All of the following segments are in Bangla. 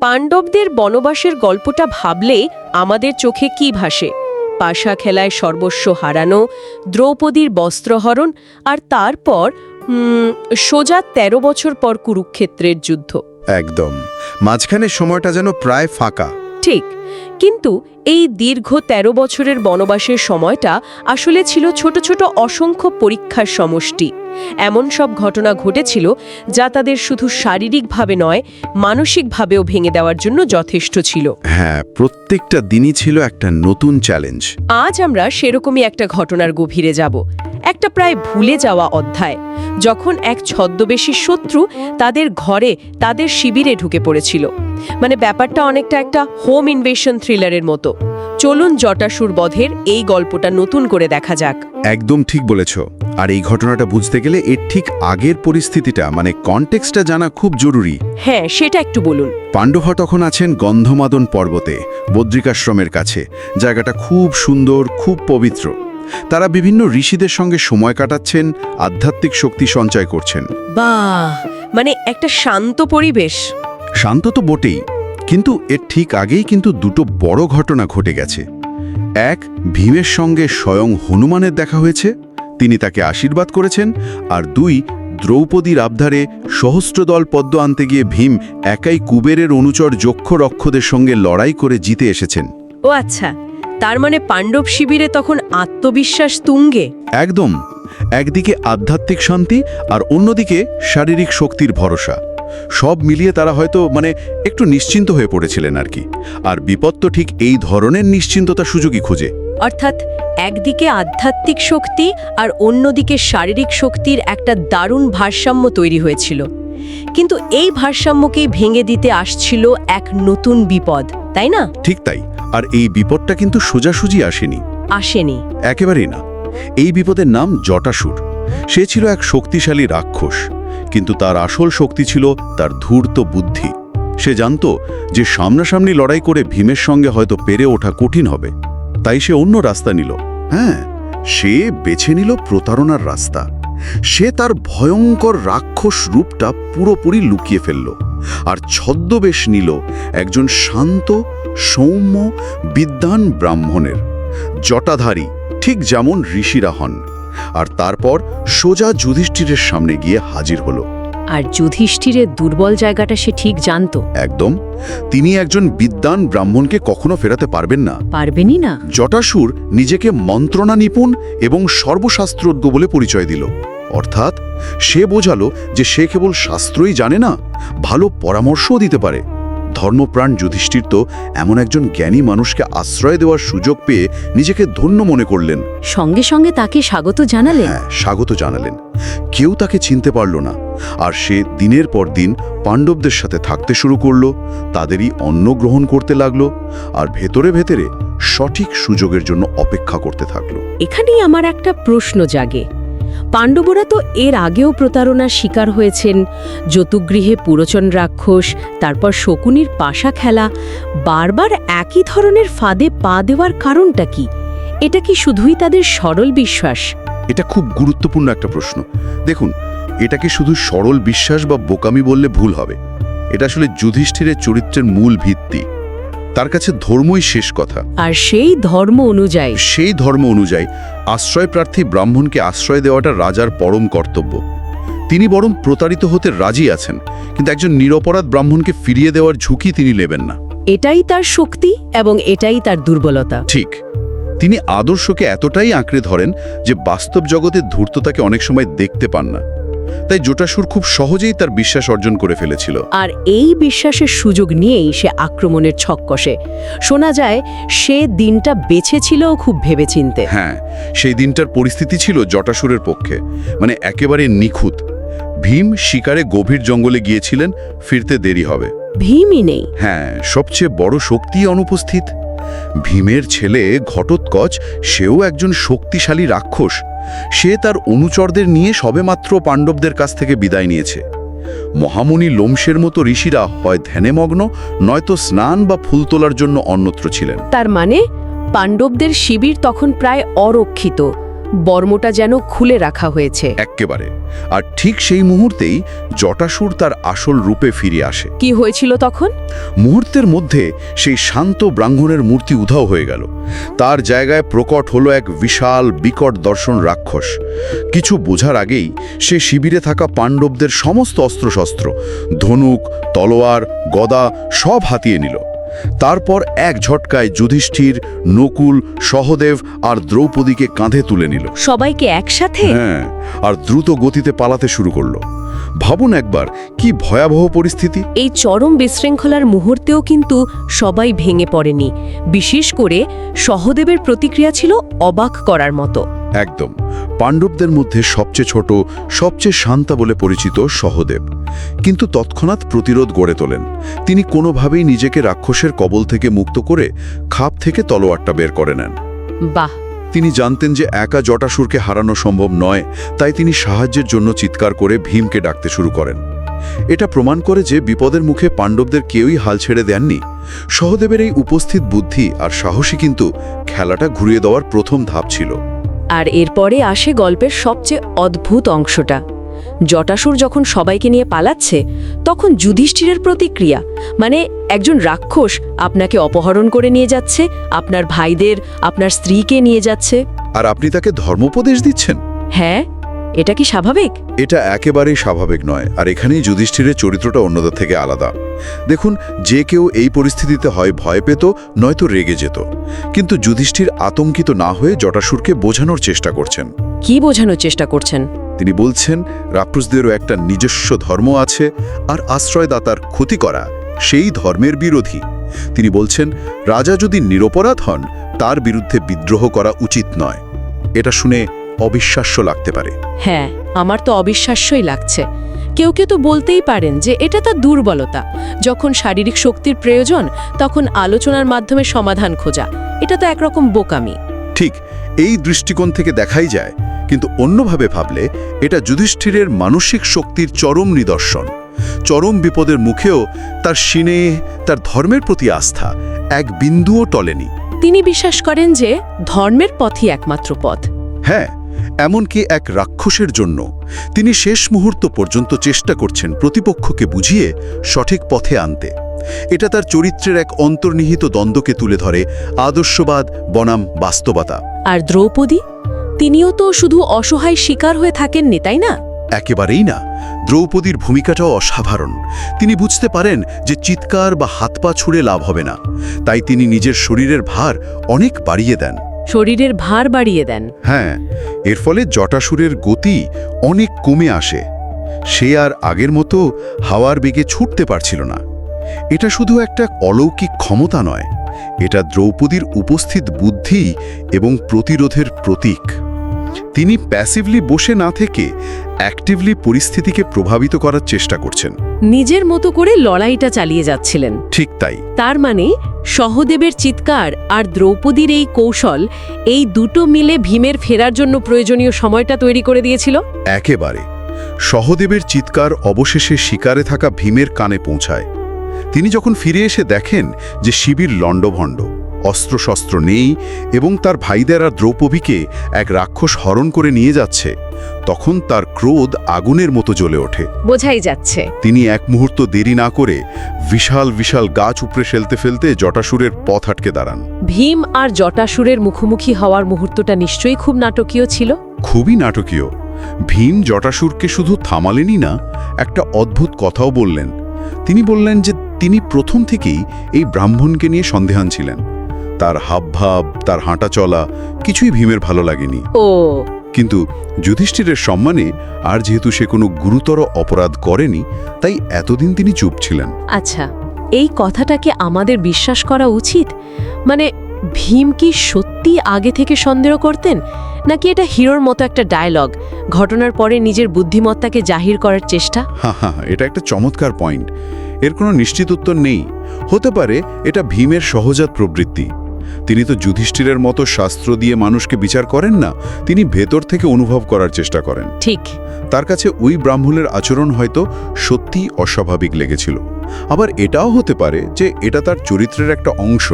পাণ্ডবদের বনবাসের গল্পটা ভাবলে আমাদের চোখে কি ভাসে? পাশা খেলায় সর্বস্ব হারানো, দ্রৌপদীর বস্ত্রহরণ আর তারপর সোজা ১৩ বছর পর কুরুক্ষেত্রের যুদ্ধ। একদম। মাঝখানে সময়টা যেন প্রায় ফাঁকা। ঠিক কিন্তু এই দীর্ঘ ১৩ বছরের বনবাসের সময়টা আসলে ছিল ছোট ছোট অসংখ্য পরীক্ষার সমষ্টি। এমন সব ঘটনা ঘটেছিল যা তাদের শুধু শারীরিকভাবে নয় মানসিকভাবেও ভেঙে দেওয়ার জন্য যথেষ্ট ছিল। হ্যাঁ প্রত্যেকটা দিনই ছিল একটা নতুন চ্যালেঞ্জ আজ আমরা সেরকমই একটা ঘটনার গভীরে যাব একটা প্রায় ভুলে যাওয়া অধ্যায় যখন এক ছদ্মবেশী শত্রু তাদের ঘরে তাদের শিবিরে ঢুকে পড়েছিল। মানে ব্যাপারটা অনেকটা একটা হোম ইনভেশন থ্রিলারের মতো। চলুন জটাসুর বধের এই গল্পটা নতুন করে দেখা যাক। একদম ঠিক বলেছ। আর এই ঘটনাটা বুঝতে গেলে এর ঠিক আগের পরিস্থিতিটা মানে কনটেক্সটটা জানা খুব জরুরি। হ্যাঁ সেটা একটু বলুন। পাণ্ডবা তখন আছেন গন্ধমাদন পর্বতে বদ্রিকাশ্রমের কাছে। জায়গাটা খুব সুন্দর খুব পবিত্র। তারা বিভিন্ন ঋষিদের সঙ্গে সময় কাটাচ্ছেন আধ্যাত্মিক শক্তি সঞ্চয় করছেন। বাহ! মানে একটা শান্ত পরিবেশ। শান্ত তো বটেই কিন্তু এর ঠিক আগেই কিন্তু দুটো বড় ঘটনা ঘটে গেছে। এক ভীমের সঙ্গে স্বয়ং হনুমানের দেখা হয়েছে তিনি তাকে আশীর্বাদ করেছেন আর দুই দ্রৌপদীর আবধারে সহস্রদল পদ্ম আনতে গিয়ে ভীম একাই কুবেরের অনুচর যক্ষ রক্ষদের সঙ্গে লড়াই করে জিতে এসেছেন। ও আচ্ছা তার মানে পাণ্ডব শিবিরে তখন আত্মবিশ্বাস তুঙ্গে? একদম একদিকে আধ্যাত্মিক শান্তি আর অন্যদিকে শারীরিক শক্তির ভরসা। সব মিলিয়ে তারা হয়তো মানে একটু নিশ্চিন্ত হয়ে পড়েছিলেন আর কি। আর বিপদ তো ঠিক এই ধরনের নিশ্চিন্ততা সুযোগই খুঁজে। অর্থাৎ একদিকে আধ্যাত্মিক শক্তি আর অন্যদিকে শারীরিক শক্তির একটা দারুণ ভারসাম্য তৈরি হয়েছিল। কিন্তু এই ভারসাম্যকেই ভেঙে দিতে আসছিল এক নতুন বিপদ তাই না? ঠিক তাই। আর এই বিপদটা কিন্তু সোজাসুজি আসেনি। আসেনি। একেবারেই না। এই বিপদের নাম জটাসুর। সে ছিল এক শক্তিশালী রাক্ষস। কিন্তু তার আসল শক্তি ছিল তার ধূর্ত বুদ্ধি। সে জানত যে সামনাসামনি লড়াই করে ভীমের সঙ্গে হয়তো পেরে ওঠা কঠিন হবে। তাই সে অন্য রাস্তা নিল। হ্যাঁ সে বেছে নিল প্রতারণার রাস্তা। সে তার ভয়ঙ্কর রাক্ষস রূপটা পুরোপুরি লুকিয়ে ফেলল আর ছদ্মবেশ নিল একজন শান্ত, সৌম্য, বিদ্বান ব্রাহ্মণের। জটাধারী, ঠিক যেমন ঋষিরা হন। আর তারপর সোজা যুধিষ্ঠিরের সামনে গিয়ে হাজির হলো। আর যুধিষ্ঠিরের দুর্বল জায়গাটা সে ঠিক জানতো। একদম। তিনি একজন বিদ্বান ব্রাহ্মণকে কখনো ফেরাতে পারবেন না। পারবেনই না। জটাসুর নিজেকে মন্ত্রণা নিপুণ এবং সর্বশাস্ত্রজ্ঞ বলে পরিচয় দিল। অর্থাৎ সে বোঝালো যে সে কেবল শাস্ত্রই জানে না ভালো পরামর্শও দিতে পারে। ধর্মপ্রাণ যুধিষ্ঠির তো এমন একজন জ্ঞানী মানুষকে আশ্রয় দেওয়ার সুযোগ পেয়ে নিজেকে ধন্য মনে করলেন। সঙ্গে সঙ্গে তাকে স্বাগত জানালেন। হ্যাঁ স্বাগত জানালেন। কেউ তাকে চিনতে পারল না। আর সে দিনের পর দিন পাণ্ডবদের সাথে থাকতে শুরু করল তাদেরই অন্ন গ্রহণ করতে লাগল আর ভেতরে ভেতরে সঠিক সুযোগের জন্য অপেক্ষা করতে থাকল। এখানেই আমার একটা প্রশ্ন জাগে। পাণ্ডবরা তো এর আগেও প্রতারণার শিকার হয়েছেন। যতুগৃহে পুরোচন রাক্ষস, তারপর শকুনির পাশা খেলা, বারবার একই ধরনের ফাঁদে পা দেওয়ার কারণটা কি? এটা কি শুধুই তাদের সরল বিশ্বাস? এটা খুব গুরুত্বপূর্ণ একটা প্রশ্ন। দেখুন এটাকে শুধু সরল বিশ্বাস বা বোকামি বললে ভুল হবে? এটা আসলে যুধিষ্ঠিরের চরিত্রের মূল ভিত্তি। তার কাছে ধর্মই শেষ কথা। আর সেই ধর্ম অনুযায়ী। সেই ধর্ম অনুযায়ী আশ্রয়প্রার্থী ব্রাহ্মণকে আশ্রয় দেওয়াটা রাজার পরম কর্তব্য। তিনি বরং প্রতারিত হতে রাজি আছেন কিন্তু একজন নিরপরাধ ব্রাহ্মণকে ফিরিয়ে দেওয়ার ঝুঁকি তিনি নেবেন না। এটাই তার শক্তি এবং এটাই তার দুর্বলতা। ঠিক তিনি আদর্শকে এতটাই আঁকড়ে ধরেন যে বাস্তব জগতের ধূর্ততাকে অনেক সময় দেখতে পান না। তাই জোটাসুর খুব সহজেই তার বিশ্বাস অর্জন করে ফেলেছিল। আর এই বিশ্বাসের সুযোগ নিয়েই সে আক্রমণের ছক কষে। শোনা যায় সে দিনটা বেছেছিলও খুব ভেবেচিন্তে। হ্যাঁ সেই দিনটার পরিস্থিতি ছিল জটাসুরের পক্ষে। মানে একেবারে নিখুঁত। ভীম শিকারে গভীর জঙ্গলে গিয়েছিলেন ফিরতে দেরি হবে। ভীমই নেই। হ্যাঁ সবচেয়ে বড় শক্তি অনুপস্থিত। ভীমের ছেলে ঘটোৎকচ, সেও একজন শক্তিশালী রাক্ষস। সে তার অনুচরদের নিয়ে সবেমাত্র পাণ্ডবদের কাছ থেকে বিদায় নিয়েছে। মহামুনি লোমসের মতো ঋষিরা হয় ধ্যানেমগ্ন, নয়তো স্নান বা ফুল তোলার জন্য অন্যত্র ছিলেন। তার মানে পাণ্ডবদের শিবির তখন প্রায় অরক্ষিত। বর্মটা যেন খুলে রাখা হয়েছে। এক্কেবারে। আর ঠিক সেই মুহূর্তেই জটাসুর তার আসল রূপে ফিরে আসে। কি হয়েছিল তখন? মুহূর্তের মধ্যে সেই শান্ত ব্রাহ্মণের মূর্তি উধাও হয়ে গেল। তার জায়গায় প্রকট হলো এক বিশাল বিকট দর্শন রাক্ষস। কিছু বোঝার আগেই সে শিবিরে থাকা পাণ্ডবদের সমস্ত অস্ত্রশস্ত্র ধনুক তলোয়ার গদা সব হাতিয়ে নিল। তারপর এক ঝটকায় যুধিষ্ঠির নকুল সহদেব আর দ্রৌপদীকে কাঁধে তুলে নিল। সবাইকে একসাথে? হ্যাঁ আর দ্রুত গতিতে পালাতে শুরু করল। ভাবুন একবার কি ভয়াবহ পরিস্থিতি? এই চরম বিশৃঙ্খলার মুহূর্তেও কিন্তু সবাই ভেঙে পড়েনি। বিশেষ করে সহদেবের প্রতিক্রিয়া ছিল অবাক করার মতো। একদম। পাণ্ডবদের মধ্যে সবচেয়ে ছোট সবচেয়ে শান্তা বলে পরিচিত সহদেব। কিন্তু তৎক্ষণাৎ প্রতিরোধ গড়ে তোলেন। তিনি কোনোভাবেই নিজেকে রাক্ষসের কবল থেকে মুক্ত করে খাপ থেকে তলোয়ারটা বের করে নেন। বাহ! তিনি জানতেন যে একা জটাসুরকে হারানো সম্ভব নয়, তাই তিনি সাহায্যের জন্য চিৎকার করে ভীমকে ডাকতে শুরু করেন। এটা প্রমাণ করে যে বিপদের মুখে পাণ্ডবদের কেউই হাল ছেড়ে দেননি। সহদেবের এই উপস্থিত বুদ্ধি আর সাহসী কিন্তু খেলাটা ঘুরিয়ে দেওয়ার প্রথম ধাপ ছিল। আর এরপরে আসে গল্পের সবচেয়ে অদ্ভুত অংশটা। জটাসুর যখন সবাইকে নিয়ে পালাচ্ছে তখন যুধিষ্ঠিরের প্রতিক্রিয়া মানে একজন রাক্ষস আপনাকে অপহরণ করে নিয়ে যাচ্ছে আপনার ভাইদের আপনার স্ত্রীকে নিয়ে যাচ্ছে। আর আপনি তাকে ধর্মোপদেশ দিচ্ছেন? হ্যাঁ এটা কি স্বাভাবিক? এটা একেবারেই স্বাভাবিক নয় আর এখানেই যুধিষ্ঠিরের চরিত্রটা অন্যদের থেকে আলাদা। দেখুন যে কেউ এই পরিস্থিতিতে হয় ভয় পেত নয়তো রেগে যেত। কিন্তু যুধিষ্ঠির আতঙ্কিত না হয়ে জটাসুরকে বোঝানোর চেষ্টা করছেন। কি বোঝানোর চেষ্টা করছেন? তিনি বলছেন রাক্ষসদেরও একটা নিজস্ব ধর্ম আছে আর আশ্রয়দাতার ক্ষতি করা সেই ধর্মের বিরোধী। তিনি বলছেন রাজা যদি নিরপরাধ হন তার বিরুদ্ধে বিদ্রোহ করা উচিত নয়। এটা শুনে অবিশ্বাস্য লাগতে পারে। হ্যাঁ আমার তো অবিশ্বাস্যই লাগছে। কেউ কেউ তো বলতেই পারেন যে এটা তার দুর্বলতা। যখন শারীরিক শক্তির প্রয়োজন তখন আলোচনার মাধ্যমে সমাধান খোঁজা। এটা তো একরকম বোকামি। ঠিক এই দৃষ্টিকোণ থেকে দেখাই যায় কিন্তু অন্যভাবে ভাবলে এটা যুধিষ্ঠিরের মানসিক শক্তির চরম নিদর্শন। চরম বিপদের মুখেও তার সিনে তার ধর্মের প্রতি আস্থা এক বিন্দুও টলেনি। তিনি বিশ্বাস করেন যে ধর্মের পথই একমাত্র পথ। হ্যাঁ এমনকি এক রাক্ষসের জন্য। তিনি শেষ মুহূর্ত পর্যন্ত চেষ্টা করছেন প্রতিপক্ষকে বুঝিয়ে সঠিক পথে আনতে। এটা তার চরিত্রের এক অন্তর্নিহিত দ্বন্দ্বকে তুলে ধরে আদর্শবাদ বনাম বাস্তবতা। আর দ্রৌপদী? তিনিও তো শুধু অসহায় শিকার হয়ে থাকেননি তাই না? একেবারেই না। দ্রৌপদীর ভূমিকাটাও অসাধারণ। তিনি বুঝতে পারেন যে চিৎকার বা হাত পা ছুঁড়ে লাভ হবে না। তাই তিনি নিজের শরীরের ভার অনেক বাড়িয়ে দেন। শরীরের ভার বাড়িয়ে দেন। হ্যাঁ এর ফলে জটাসুরের গতি অনেক কমে আসে। সে আর আগের মতো হাওয়ার বেগে ছুটতে পারছিল না। এটা শুধু একটা অলৌকিক ক্ষমতা নয় এটা দ্রৌপদীর উপস্থিত বুদ্ধি এবং প্রতিরোধের প্রতীক। তিনি প্যাসিভলি বসে না থেকে অ্যাক্টিভলি পরিস্থিতিকে প্রভাবিত করার চেষ্টা করছেন। নিজের মতো করে লড়াইটা চালিয়ে যাচ্ছিলেন। ঠিক তাই। তার মানে সহদেবের চিৎকার আর দ্রৌপদীর এই কৌশল এই দুটো মিলে ভীমের ফেরার জন্য প্রয়োজনীয় সময়টা তৈরি করে দিয়েছিল? একেবারে। সহদেবের চিৎকার অবশেষে শিকারে থাকা ভীমের কানে পৌঁছায়। তিনি যখন ফিরে এসে দেখেন যে শিবির লণ্ডভণ্ড অস্ত্রশস্ত্র নেই এবং তার ভাইদের আর দ্রৌপদীকে এক রাক্ষস হরণ করে নিয়ে যাচ্ছে তখন তার ক্রোধ আগুনের মতো জ্বলে ওঠে। বোঝাই যাচ্ছে। তিনি এক মুহূর্ত দেরি না করে বিশাল বিশাল গাছ উপড়ে ফেলতে ফেলতে জটাসুরের পথ আটকে দাঁড়ান। ভীম আর জটাসুরের মুখোমুখি হওয়ার মুহূর্তটা নিশ্চয়ই খুব নাটকীয় ছিল? খুবই নাটকীয়। ভীম জটাসুরকে শুধু থামালেনই না একটা অদ্ভুত কথাও বললেন। তিনি বললেন যে তিনি প্রথম থেকেই এই ব্রাহ্মণকে নিয়ে সন্দেহান ছিলেন। তার হাবভাব তার হাঁটা চলা কিছুই ভীমের ভালো লাগেনি। ও। কিন্তু যুধিষ্ঠিরের সম্মানে আর যেহেতু সে কোনো গুরুতর অপরাধ করেনি তাই এতদিন তিনি চুপ ছিলেন। আচ্ছা এই কথাটাকে আমাদের বিশ্বাস করা উচিত? মানে ভীম কি সত্যি আগে থেকে সন্দেহ করতেন? নাকি এটা হিরোর মতো একটা ডায়লগ ঘটনার পরে নিজের বুদ্ধিমত্তাকে জাহির করার চেষ্টা? হা হা হা, এটা একটা চমৎকার পয়েন্ট এর কোনো নিশ্চিত উত্তর নেই। হতে পারে এটা ভীমের সহজাত প্রবৃত্তি। তিনি তো যুধিষ্ঠিরের মতো শাস্ত্র দিয়ে মানুষকে বিচার করেন না তিনি ভেতর থেকে অনুভব করার চেষ্টা করেন। ঠিক। তার কাছে ওই ব্রাহ্মণের আচরণ হয়তো সত্যি অস্বাভাবিক লেগেছিল। আবার এটাও হতে পারে যে এটা তার চরিত্রের একটা অংশ।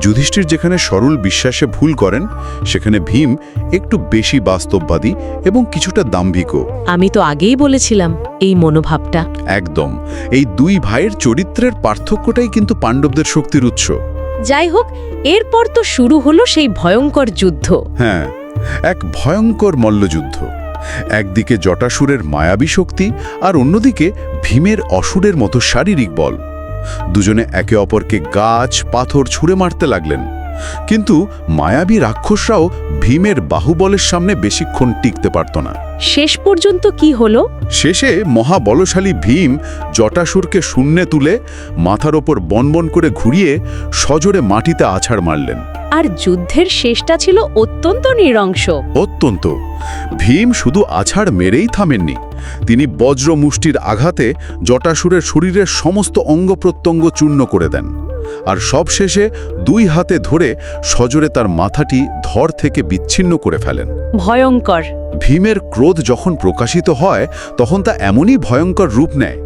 যুধিষ্ঠির যেখানে সরল বিশ্বাসে ভুল করেন সেখানে ভীম একটু বেশি বাস্তববাদী এবং কিছুটা দাম্ভিকও আমি তো আগেই বলেছিলাম এই মনোভাবটা। একদম। এই দুই ভাইয়ের চরিত্রের পার্থক্যটাই কিন্তু পাণ্ডবদের শক্তির উৎস। যাই হোক এরপর তো শুরু হলো সেই ভয়ঙ্কর যুদ্ধ। হ্যাঁ এক ভয়ঙ্কর মল্লযুদ্ধ। একদিকে জটাসুরের মায়াবী শক্তি আর অন্যদিকে ভীমের অসুরের মতো শারীরিক বল। দুজনে একে অপরকে গাছ পাথর ছুঁড়ে মারতে লাগলেন। কিন্তু মায়াবী রাক্ষসরাও ভীমের বাহুবলের সামনে বেশিক্ষণ টিকতে পারত না। শেষ পর্যন্ত কি হলো? শেষে মহাবলশালী ভীম জটাসুরকে শূন্যে তুলে মাথার ওপর বনবন করে ঘুরিয়ে সজোরে মাটিতে আছাড় মারলেন। আর যুদ্ধের শেষটা ছিল অত্যন্ত নিরংশ অত্যন্ত। ভীম শুধু আছাড় মেরেই থামেননি তিনি বজ্র মুষ্টির আঘাতে জটাসুরের শরীরের সমস্ত অঙ্গ প্রত্যঙ্গ চূর্ণ করে দেন আর সবশেষে দুই হাতে ধরে সজোরে তার মাথাটি ধর থেকে বিচ্ছিন্ন করে ফেলেন। ভয়ঙ্কর। ভীমের ক্রোধ যখন প্রকাশিত হয় তখন তা এমনই ভয়ঙ্কর রূপ নেয়।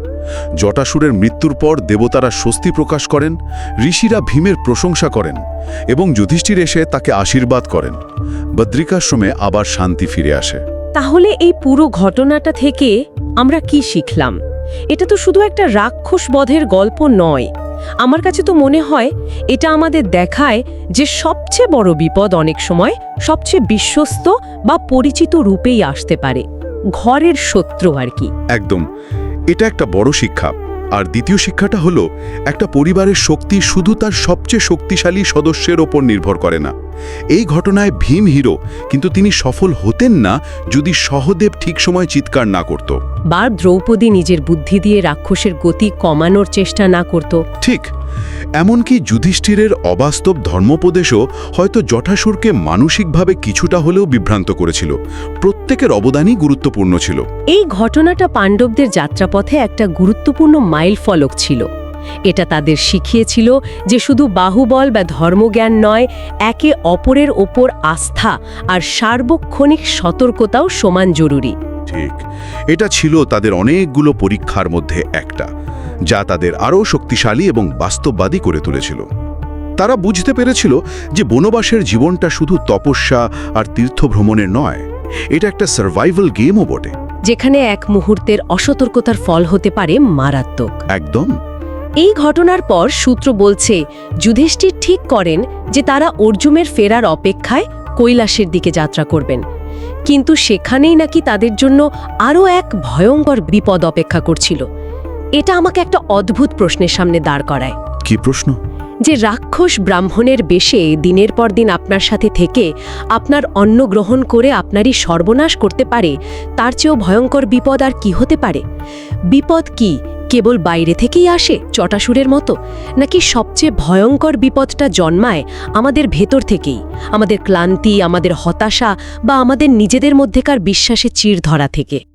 জটাসুরের মৃত্যুর পর দেবতারা স্বস্তি প্রকাশ করেন ঋষিরা ভীমের প্রশংসা করেন এবং যুধিষ্ঠির এসে তাকে আশীর্বাদ করেন। বদ্রিকাশ্রমে আবার শান্তি ফিরে আসে। তাহলে এই পুরো ঘটনাটা থেকে আমরা কি শিখলাম? এটা তো শুধু একটা রাক্ষস বধের গল্প নয়। আমার কাছে তো মনে হয় এটা আমাদের দেখায় যে সবচেয়ে বড় বিপদ অনেক সময় সবচেয়ে বিশ্বস্ত বা পরিচিত রূপেই আসতে পারে, ঘরের শত্রু আর কি। একদম। এটা একটা বড় শিক্ষা। আর দ্বিতীয় শিক্ষাটা হলো একটা পরিবারের শক্তি শুধু তার সবচেয়ে শক্তিশালী সদস্যের ওপর নির্ভর করে না। এই ঘটনায় ভীম হিরো কিন্তু তিনি সফল হতেন না যদি সহদেব ঠিক সময় চিৎকার না করত। বার দ্রৌপদী নিজের বুদ্ধি দিয়ে রাক্ষসের গতি কমানোর চেষ্টা না করত। ঠিক এমনকি যুধিষ্ঠিরের অবাস্তব ধর্মোপদেশও হয়তো জটাসুরকে মানসিকভাবে কিছুটা হলেও বিভ্রান্ত করেছিল। প্রত্যেকের অবদানই গুরুত্বপূর্ণ ছিল। এই ঘটনাটা পাণ্ডবদের যাত্রাপথে একটা গুরুত্বপূর্ণ মাইল ফলক ছিল। এটা তাদের শিখিয়েছিল যে শুধু বাহুবল বা ধর্মজ্ঞান নয় একে অপরের ওপর আস্থা আর সার্বক্ষণিক সতর্কতাও সমান জরুরি। ঠিক। এটা ছিল তাদের অনেকগুলো পরীক্ষার মধ্যে একটা। যা তাদের আরও শক্তিশালী এবং বাস্তববাদী করে তুলেছিল। তারা বুঝতে পেরেছিল যে বনবাসের জীবনটা শুধু তপস্যা আর তীর্থভ্রমণের নয় এটা একটা সার্ভাইভাল গেমও বটে। যেখানে এক মুহূর্তের অসতর্কতার ফল হতে পারে মারাত্মক। একদম। এই ঘটনার পর সূত্র বলছে যুধিষ্ঠির ঠিক করেন যে তারা অর্জুনের ফেরার অপেক্ষায় কৈলাসের দিকে যাত্রা করবেন। কিন্তু সেখানেই নাকি তাদের জন্য আরও এক ভয়ঙ্কর বিপদ অপেক্ষা করছিল। এটা আমাকে একটা অদ্ভুত প্রশ্নের সামনে দাঁড় করায়। কি প্রশ্ন? যে রাক্ষস ব্রাহ্মণের বেশে দিনের পর দিন আপনার সাথে থেকে আপনার অন্ন গ্রহণ করে আপনারই সর্বনাশ করতে পারে তার চেয়েও ভয়ঙ্কর বিপদ আর কি হতে পারে? বিপদ কি? কেবল বাইরে থেকেই আসে চটাসুরের মতো? নাকি সবচেয়ে ভয়ঙ্কর বিপদটা জন্মায় আমাদের ভেতর থেকেই? আমাদের ক্লান্তি আমাদের হতাশা বা আমাদের নিজেদের মধ্যেকার বিশ্বাসে চির ধরা থেকে?